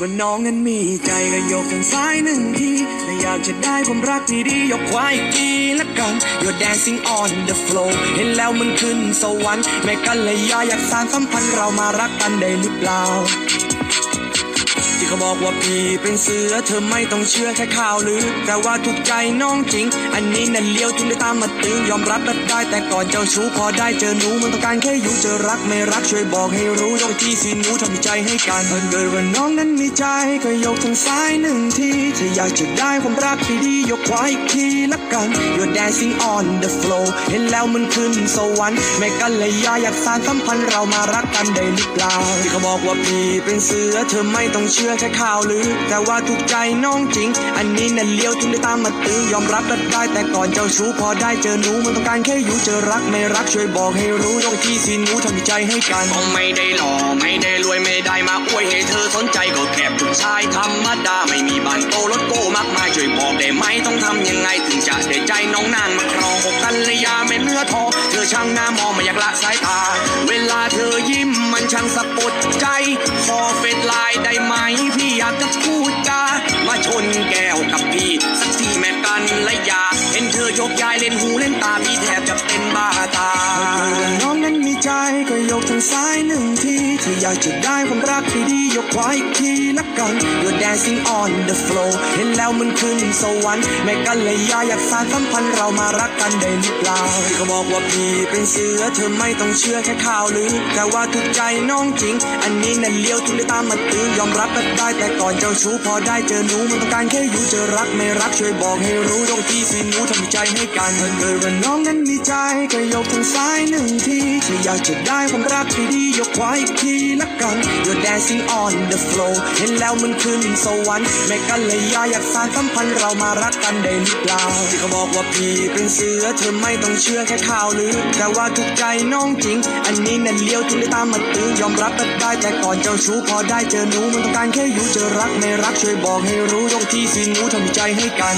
ว่าน้องนั้นมีใจก็ยกทางซ้ายหนึ่งทีและอยากจะได้ความรักที่ดียกควายกทีละกัน You're dancing on the floor เห็นแล้วมันขึ้นสวรรค์แม่กันเลยอยากสางสัมพันธ์เรามารักกันได้หรือเปล่า ที่เขาบอกว่าพี่เป็นเสือเธอไม่ต้องเชื่อแค่ข่าวลือแต่ว่าถูกใจน้องจริง อันนี้นั่นเลี้ยวถึงได้ตามมาตึงยอมรับก็ได้ แต่ก่อนเจ้าชู้พอได้เจอหนูมันต้องการแค่อยู่เจะรักไม่รักช่วยบอกให้รู้ยกที่สิหนูทำใจให้กันเกิดว่าน้องนั้นมีใจก็ยกทางซ้ายหนึ่งทีถ้าอยากจะได้ความรักที่ดียกขวาอีกทีละกัน You're dancing on the floor เห็นแล้วมันขึ้นสวรรค์แม่กันเลยาอยากสานสัมพันธ์เรามารักกันได้หรือเปล่าที่เขาบอกว่าพี่เป็นเสือเธอไม่ต้องเชื่อแค่ข่าวลือ แต่ว่าถูกใจน้องจริง อันนี้นั่นเลี้ยวถึงได้ตามมาตื้อยอมรับก็ได้แต่ก่อนเจ้าชู้พอได้เจอหนูมันต้องการแค่อยู่เจอรักไม่รักช่วยบอกให้รู้ยกที่สิหนูทำใจให้กันก็ไม่ได้หล่อไม่ได้รวยไม่ได้มาอวยให้เธอสนใจก็แค่ผู้ชายธรรมดาไม่มีบ้านโตรถโก้มากมายช่วยบอกได้ไหมต้องทำยังไงถึงจะได้ใจน้องนางมาครองอกกันเลยยาไม่เนื้อทองเธอช่างหน้ามองไม่อยากละสายตา เวลาเธอยิ้มมันช่างสะกดใจขอ น้องนั้นมีใจก็ยกทางซ้ายหนึ่งทีที่อยากจะได้ความรักที่ดี ขวาอีกทีละกัน You're dancing on the floor เห็นแล้วมันขึ้นสวรรค์แม่กันเลยอยากสานสัมพันธ์เรามารักกันได้หรือเปล่าที่เขาบอกว่าพี่เป็นเสือเธอไม่ต้องเชื่อแค่ข่าวลือแต่ว่าถูกใจน้องจริง อันนี้นั่นเลี้ยวถึงได้ตามมาตื้อยอมรับก็ได้แต่ก่อนเจ้าชู้พอได้เจอหนูมันต้องการแค่อยู่เจอรักไม่รักช่วยบอกให้รู้ยกที่สิหนูทำใจให้กันถ้าเกิดว่าน้องนั้นมีใจก็ยกทางซ้ายหนึ่งทีถ้าอยากจะได้ความรักที่ดียกขวาอีกทีละกัน You're dancing on the floor เห็นแล้วมันขึ้นสวรรค์แม่กันเลยอยากสร้านสัมพันธ์เรามารักกันได้หรือเปล่าที่เขาบอกว่าพี่เป็นเสือเธอไม่ต้องเชื่อแค่ข่าวลือแต่ว่าถูกใจน้องจริง อันนี้นั่นเลี้ยวถึงได้ตามมาตื้อยอมรับก็ได้แต่ก่อนเจ้าชู้พอได้เจอหนูมันต้องการแค่อยู่เจอรักไม่รักช่วยบอกให้รู้ยกที่สิหนูทำใจให้กัน